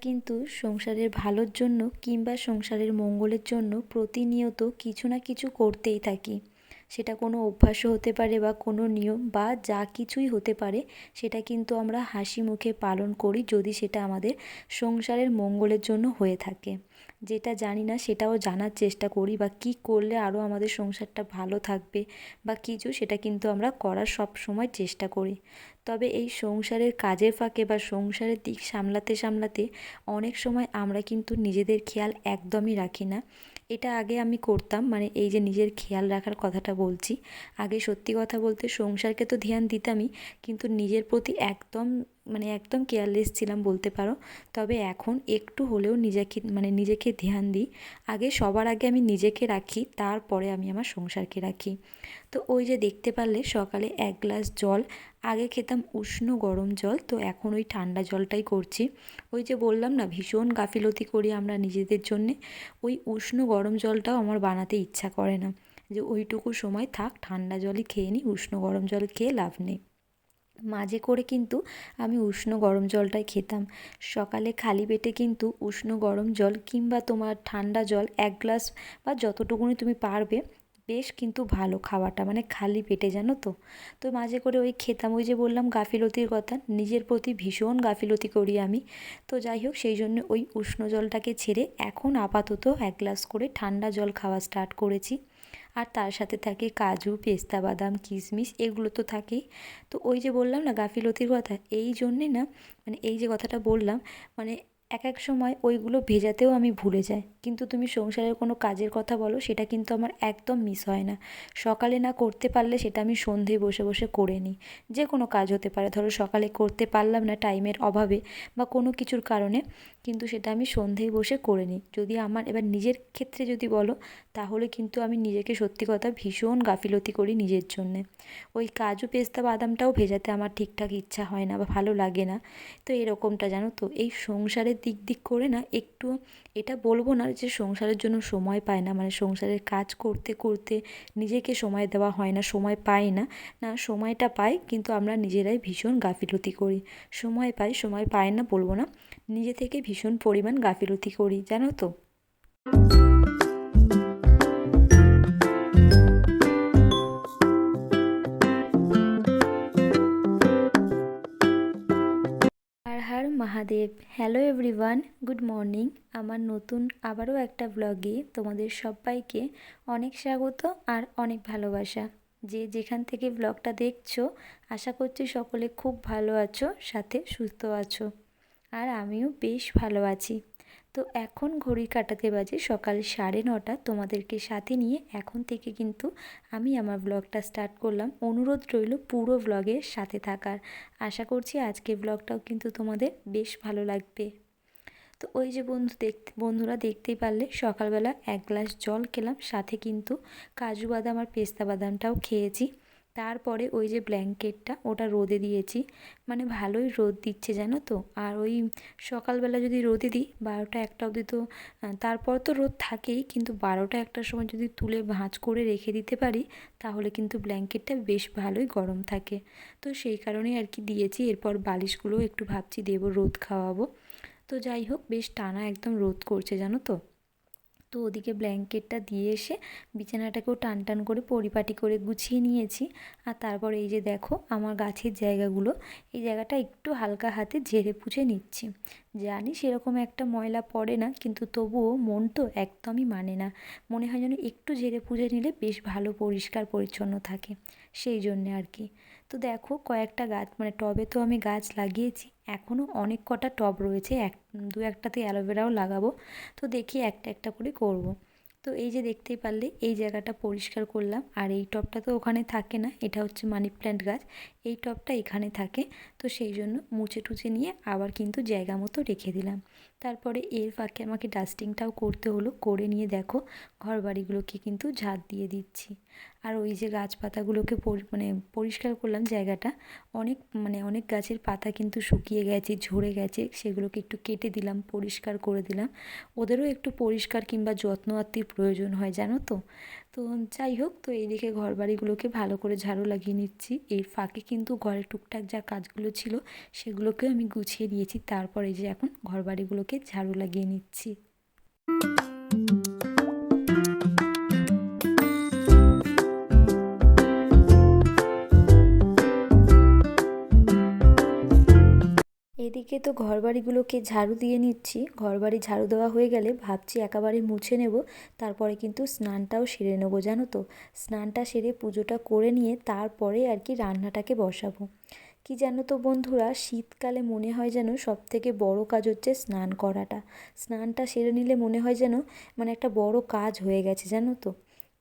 কিন্তু সংসারের ভালোর জন্য কিংবা সংসারের মঙ্গলের জন্য প্রতিনিয়ত কিছু না কিছু করতেই থাকি। সেটা কোনো অভ্যাসও হতে পারে বা কোনো নিয়ম বা যা কিছুই হতে পারে, সেটা কিন্তু আমরা হাসি মুখে পালন করি যদি সেটা আমাদের সংসারের মঙ্গলের জন্য হয়ে থাকে। যেটা জানি না, সেটাও জানার চেষ্টা করি বা কী করলে আরও আমাদের সংসারটা ভালো থাকবে বা কিছু, সেটা কিন্তু আমরা করার সব সময় চেষ্টা করি। তবে এই সংসারের কাজের ফাঁকে বা সংসারের দিক সামলাতে সামলাতে অনেক সময় আমরা কিন্তু নিজেদের খেয়াল একদমই রাখি না। এটা আগে আমি করতাম মানে এই যে নিজের খেয়াল রাখার কথাটা বলছি। আগে সত্যি কথা বলতে সংসারকে তো ধ্যান দিতামই, কিন্তু নিজের প্রতি একদম মানে একদম কেয়ারলেস ছিলাম বলতে পারো। তবে এখন একটু হলেও নিজেকে মানে নিজেকে ধ্যান দিই। আগে সবার আগে আমি নিজেকে রাখি, তারপরে আমি আমার সংসারকে রাখি। তো ওই যে দেখতে পারলে সকালে এক গ্লাস জল আগে খেতাম উষ্ণ গরম জল, তো এখন ওই ঠান্ডা জলটাই করছি। ওই যে বললাম না, ভীষণ গাফিলতি করি আমরা নিজেদের জন্যে। ওই উষ্ণ গরম জলটাও আমার বানাতে ইচ্ছা করে না। যে ওইটুকু সময় থাক, ঠান্ডা জলই খেয়ে নিই উষ্ণ গরম জল খেয়ে লাভ নেই। মাঝে করে কিন্তু আমি উষ্ণ গরম জলটাই খেতাম। সকালে খালি পেটে কিন্তু উষ্ণ গরম জল কিংবা তোমার ঠান্ডা জল এক গ্লাস বা যতটুকুনি তুমি পারবে বেশ কিন্তু ভালো খাওয়াটা মানে খালি পেটে, জানো তো? তো মাঝে করে ওই খেতাম, ওই যে বললাম গাফিলতির কথা, নিজের প্রতি ভীষণ গাফিলতি করি আমি। তো যাই হোক, সেই জন্য ওই উষ্ণ জলটাকে ছেড়ে এখন আপাতত এক গ্লাস করে ঠান্ডা জল খাওয়া স্টার্ট করেছি। আর তার সাথে থাকে কাজু, পেস্তা, বাদাম, কিশমিশ, এগুলো তো থাকেই। তো ওই যে বললাম না, গাফিলতির কথা, এই জন্যে না মানে এই যে কথাটা বললাম মানে এক এক সময় ওইগুলো ভেজাতেও আমি ভুলে যাই। কিন্তু তুমি সংসারের কোনো কাজের কথা বলো, সেটা কিন্তু আমার একদম মিস হয় না। সকালে না করতে পারলে সেটা আমি সন্ধে বসে বসে করে নিই। যে কোনো কাজ হতে পারে। ধরো সকালে করতে পারলাম না টাইমের অভাবে বা কোনো কিছুর কারণে। কিন্তু সেটা আমি সন্ধেয় বসে করে নিই। যদি আমার, এবার নিজের ক্ষেত্রে যদি বলো, তাহলে কিন্তু আমি নিজেকে সত্যি কথা ভীষণ গাফিলতি করি নিজের জন্যে। ওই কাজু পেস্তা বাদামটাও ভেজাতে আমার ঠিকঠাক ইচ্ছা হয় না বা ভালো লাগে না। তো এরকমটা জানো তো, এই সংসারের দিক দিক করে না একটু এটা বলব না যে সংসারের জন্য সময় পায় না। মানে সংসারের কাজ করতে করতে নিজেকে সময় দেওয়া হয় না, সময় পাই না। না, সময়টা পাই কিন্তু আমরা নিজেরাই ভীষণ গাফিলতি করি। সময় পাই, সময় পায় না বলব না। নিজে থেকে ভীষণ পরিমাণ গাফিলতি করি, জানো তো। Mahadev hello everyone good morning আমার নতুন আবারও একটা ব্লগে তোমাদের সবাইকে অনেক স্বাগত আর অনেক ভালোবাসা। যে যেখান থেকে ব্লগটা দেখছ, আশা করছি সকলে খুব ভালো আছো, সাথে সুস্থ আছো। আর আমিও বেশ ভালো আছি। তো এখন ঘড়ি কাটাতে বাজে সকাল সাড়ে নটা। তোমাদেরকে সাথে নিয়ে এখন থেকে কিন্তু আমি আমার ব্লগটা স্টার্ট করলাম। অনুরোধ রইল পুরো ব্লগের সাথে থাকার। আশা করছি আজকে ব্লগটাও কিন্তু তোমাদের বেশ ভালো লাগবে। তো ওই যে বন্ধু দেখতে বন্ধুরা দেখতেই পারলে সকালবেলা এক গ্লাস জল খেলাম। সাথে কিন্তু কাজু বাদাম আর পেস্তা বাদামটাও খেয়েছি। তারপরে ওই যে ব্ল্যাঙ্কেটটা ওটা রোদে দিয়েছি। মানে ভালোই রোদ দিচ্ছে, জানো তো? আর ওই সকালবেলা যদি রোদে দিই, বারোটা একটা অবধি তো তারপর তো রোদ থাকেই, কিন্তু বারোটা একটার সময় যদি তুলে ভাঁজ করে রেখে দিতে পারি, তাহলে কিন্তু ব্ল্যাঙ্কেটটা বেশ ভালোই গরম থাকে। তো সেই কারণেই আর কি দিয়েছি, এরপর বালিশগুলোও একটু ভাবছি দেবো রোদ খাওয়াবো। তো যাই হোক, বেশ টানা একদম রোদ করছে, জানো তো? তো ওদিকে ব্ল্যাঙ্কেটটা দিয়ে এসে বিছানাটাকেও টান টান করে পরিপাটি করে গুছিয়ে নিয়েছি। আর তারপর এই যে দেখো আমার গাছের জায়গাগুলো, এই জায়গাটা একটু হালকা হাতে ঝেড়ে পুছে নিচ্ছি। জানি সেরকম একটা ময়লা পড়ে না, কিন্তু তবুও মন তো একদমই মানে না। মনে হয় যেন একটু ঝেড়ে পুজে নিলে বেশ ভালো পরিষ্কার পরিচ্ছন্ন থাকে, সেই জন্যে আর কি। তো দেখো কয়েকটা গাছ মানে টবে তো আমি গাছ লাগিয়েছি এখনও অনেক কটা টব রয়েছে, এক, দু একটাতে অ্যালোভেরাও লাগাবো। তো দেখি একটা একটা করে করব। তো এই যে দেখতেই পারলে, এই জায়গাটা পরিষ্কার করলাম। আর এই টপটা তো ওখানে থাকে না, এটা হচ্ছে মানি প্ল্যান্ট গাছ। এই টপটা এখানে থাকে, তো সেই জন্য মুছে টুচে নিয়ে আবার কিন্তু জায়গা মতো রেখে দিলাম। তারপরে এর ফাঁকে আমাকে ডাস্টিংটাও করতে হলো, করে নিয়ে দেখো ঘর বাড়িগুলোকে কিন্তু ঝাঁট দিয়ে দিচ্ছি। আর ওই যে গাছপাতাগুলোকে মানে পরিষ্কার করলাম জায়গাটা, অনেক মানে অনেক গাছের পাতা কিন্তু শুকিয়ে গেছে, ঝরে গেছে, সেগুলোকে একটু কেটে দিলাম, পরিষ্কার করে দিলাম। ওদেরও একটু পরিষ্কার কিংবা যত্ন আত্মির প্রয়োজন হয়, জানো তো? তো যাই হোক, তো এইদিকে ঘর বাড়িগুলোকে ভালো করে ঝাড়ু লাগিয়ে নিচ্ছি। এর ফাঁকে কিন্তু ঘরে টুকটাক যা কাজগুলো ছিল, সেগুলোকেও আমি গুছিয়ে দিয়েছি তারপরে যে এখন ঘর বাড়িগুলোকে ঝাড়ু লাগিয়ে নিচ্ছি। এদিকে তো ঘরবাড়িগুলোকে ঝাড়ু দিয়ে নিচ্ছি। ঘরবাড়ি ঝাড়ু দেওয়া হয়ে গেলে ভাবছি একেবারে মুছে নেব, তারপরে কিন্তু স্নানটাও সেরে নেব, জানো তো। স্নানটা সেরে পুজোটা করে নিয়ে তারপরে আর কি রান্নাটাকে বসাবো। কি জানো তো বন্ধুরা, শীতকালে মনে হয় যেন সব থেকে বড় কাজ হচ্ছে স্নান করাটা। স্নানটা সেরে নিলে মনে হয় যেন মানে একটা বড় কাজ হয়ে গেছে, জানো তো।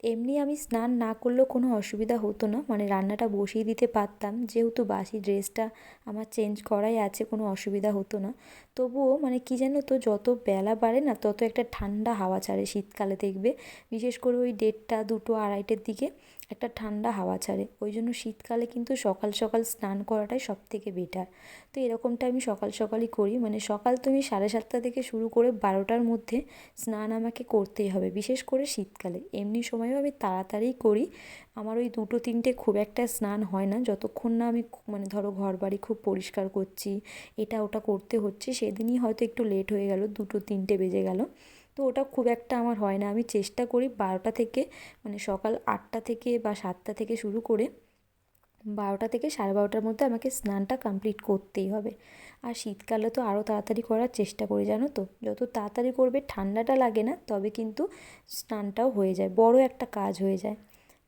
এমনি আমি স্নান না করলেও কোনো অসুবিধা হতো না। মানে রান্নাটা বসিয়ে দিতে পারতাম। যেহেতু বাসি ড্রেসটা আমার চেঞ্জ করাই আছে, কোনো অসুবিধা হতো না। তবুও মানে কী জানো তো, যত বেলা বাড়ে না, তত একটা ঠান্ডা হাওয়া ছাড়ে শীতকালে, দেখবে? বিশেষ করে ওই দেড়টা, দুটো, আড়াইটের দিকে একটা ঠান্ডা হাওয়া ছাড়ে। ওই জন্য শীতকালে কিন্তু সকাল সকাল স্নান করাটাই সব থেকে বেটার তো এরকমটা আমি সকাল সকালই করি। মানে সকাল তুমি সাড়ে সাতটা থেকে শুরু করে বারোটার মধ্যে স্নান আমাকে করতেই হবে, বিশেষ করে শীতকালে। এমনি সময়ও আমি তাড়াতাড়ি করি। আমার ওই দুটো, তিনটে খুব একটা স্নান হয় না। যতক্ষণ না আমি মানে ধরো ঘর বাড়ি খুব পরিষ্কার করছি, এটা ওটা করতে হচ্ছে, সেদিনই হয়তো একটু লেট হয়ে গেল, দুটো, তিনটে বেজে গেল। তো ওটা খুব একটা আমার হয় না। আমি চেষ্টা করি বারোটা থেকে মানে সকাল আটটা থেকে বা সাতটা থেকে শুরু করে বারোটা থেকে সাড়ে বারোটার মধ্যে আমাকে স্নানটা কমপ্লিট করতেই হবে। আর শীতকালে তো আরও তাড়াতাড়ি করার চেষ্টা করি, জানো তো। যত তাড়াতাড়ি করবে, ঠান্ডাটা লাগে না, তবে কিন্তু স্নানটাও হয়ে যায়, বড় একটা কাজ হয়ে যায়।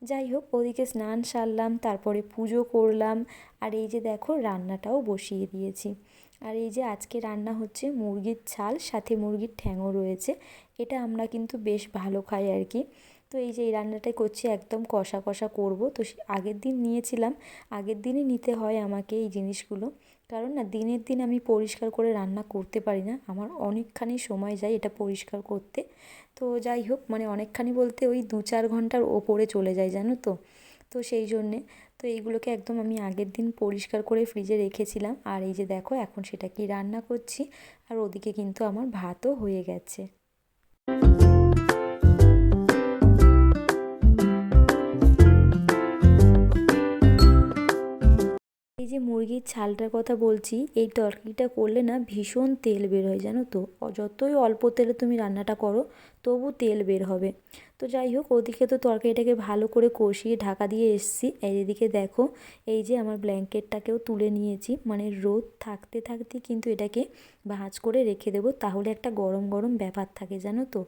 যাই হোক, ওদিকে স্নান সারলাম, তারপরে পুজো করলাম, আর এই যে দেখো, রান্নাটাও বসিয়ে দিয়েছি। আর এই যে আজকে রান্না হচ্ছে মুরগির ছাল, সাথে মুরগির ঠ্যাংও রয়েছে। এটা আমরা কিন্তু বেশ ভালো খাই আর কি। তো এই যে এই রান্নাটাই করছি, একদম কষা কষা করব। তো আগের দিন নিয়েছিলাম, আগের দিনই নিতে হয় আমাকে এই জিনিসগুলো। কারণ না, দিনের দিন আমি পরিষ্কার করে রান্না করতে পারি না, আমার অনেকখানি সময় যায় এটা পরিষ্কার করতে। তো যাই হোক মানে অনেকখানি বলতে ওই দু চার ঘণ্টার ওপরে চলে যায়, জানো তো? তো সেই জন্যে, তো এইগুলোকে একদম আমি আগের দিন পরিষ্কার করে ফ্রিজে রেখেছিলাম। আর এই যে দেখো, এখন সেটা কি রান্না করছি, আর ওদিকে কিন্তু আমার ভাতও হয়ে গেছে। যে মুরগির ছালটার কথা বলছি, এই তরকারিটা করলে না ভীষণ তেল বের হয় জানো তো? যতই অল্প তেলে তুমি রান্নাটা করো তবু তেল বের হবে। তো যাই হোক, ওদিকে তো তরকারিটাকে ভালো করে কষিয়ে ঢাকা দিয়ে এসছি। আর এদিকে দেখো, এই যে আমার ব্ল্যাঙ্কেটটাকেও তুলে নিয়েছি। মানে রোদ থাকতে থাকতে কিন্তু এটাকে ভাঁজ করে রেখে দেবো। তাহলে একটা গরম গরম ব্যাপার থাকে, জানো তো।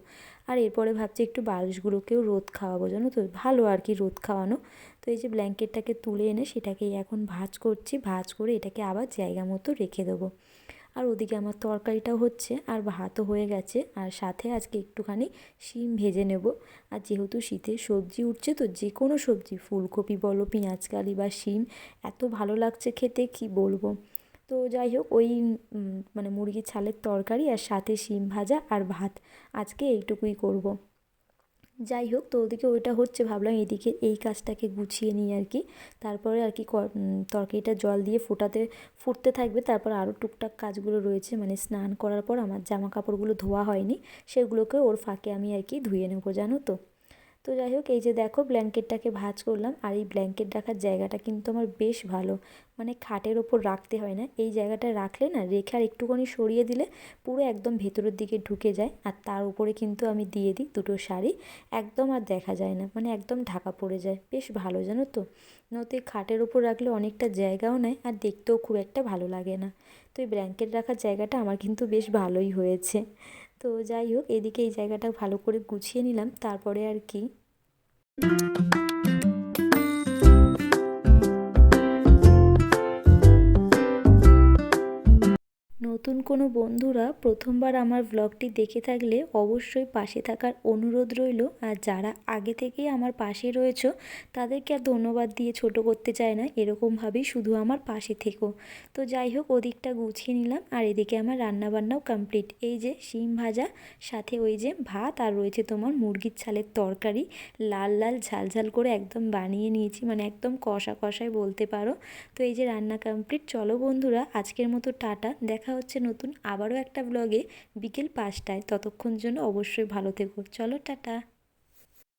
আর এরপরে ভাবছি একটু বালিশগুলোকেও রোদ খাওয়াবো, জানো তো। ভালো আর কি রোদ খাওয়ানো। তো এই যে ব্ল্যাঙ্কেটটাকে তুলে এনে সেটাকেই এখন ভাঁজ করছি। ভাঁজ করে এটাকে আবার জায়গা মতো রেখে দেবো। আর ওদিকে আমার তরকারিটাও হচ্ছে, আর ভাতও হয়ে গেছে, আর সাথে আজকে একটুখানি শিম ভেজে নেব আর যেহেতু শীতের সবজি উঠছে, তো যে কোনো সবজি, ফুলকপি বলো পেঁয়াজকালি বা শিম, এত ভালো লাগছে খেতে, কি বলব তো যাই হোক, ওই মানে মুরগির ছালের তরকারি আর সাথে শিম ভাজা আর ভাত, আজকে এইটুকুই করব। যাই হোক, তো ওদিকে ওইটা হচ্ছে, ভাবলাম এদিকে এই কাজটাকে গুছিয়ে নিই আর কি। তারপরে আর কি তরকারিটা জল দিয়ে ফোটাতে, ফুটতে থাকবে। তারপর আরও টুকটাক কাজগুলো রয়েছে মানে স্নান করার পর আমার জামা কাপড়গুলো ধোয়া হয়নি, সেগুলোকে ওর ফাঁকে আমি আর কি ধুয়ে নেব, জানো তো। তো যাই হোক, এই যে দেখো ব্ল্যাঙ্কেটটাকে ভাজ করলাম আর এই ব্ল্যাঙ্কেট রাখার জায়গাটা কিন্তু আমার বেশ ভালো। মানে খাটের ওপর রাখতে হয় না। এই জায়গাটা রাখলে না রেখে আর একটুখানি সরিয়ে দিলে পুরো একদম ভেতরের দিকে ঢুকে যায় আর তার উপরে কিন্তু আমি দিয়ে দিই দুটো শাড়ি। একদম আর দেখা যায় না। মানে একদম ঢাকা পড়ে যায়। বেশ ভালো, জানো তো? নতে খাটের ওপর রাখলে অনেকটা জায়গাও নেয় আর দেখতেও খুব একটা ভালো লাগে না। তো এই ব্ল্যাঙ্কেট রাখার জায়গাটা আমার কিন্তু বেশ ভালোই হয়েছে। তো যাই হোক এদিকে এই জায়গাটা ভালো করে গুছিয়ে নিলাম তারপরে আর কি। নতুন কোনো বন্ধুরা প্রথমবার আমার ব্লগটি দেখে থাকলে অবশ্যই পাশে থাকার অনুরোধ রইল। আর যারা আগে থেকেই আমার পাশে রয়েছ, তাদেরকে আর ধন্যবাদ দিয়ে ছোট করতে চায় না এরকমভাবেই শুধু আমার পাশে থেকো। তো যাই হোক, ওদিকটা গুছিয়ে নিলাম, আর এদিকে আমার রান্নাবান্নাও কমপ্লিট এই যে শিম ভাজা, সাথে ওই যে ভাত, আর রয়েছে তোমার মুরগির ছালের তরকারি। লাল লাল ঝাল ঝাল করে একদম বানিয়ে নিয়েছি মানে একদম কষা কষায় বলতে পারো। তো এই যে রান্না কমপ্লিট চলো বন্ধুরা, আজকের মতো টাটা, দেখা হচ্ছে নতুন আবারও একটা ব্লগে বিকেল পাঁচটায়। ততক্ষণ জন্য অবশ্যই ভালো থেকো। চলো টাটা।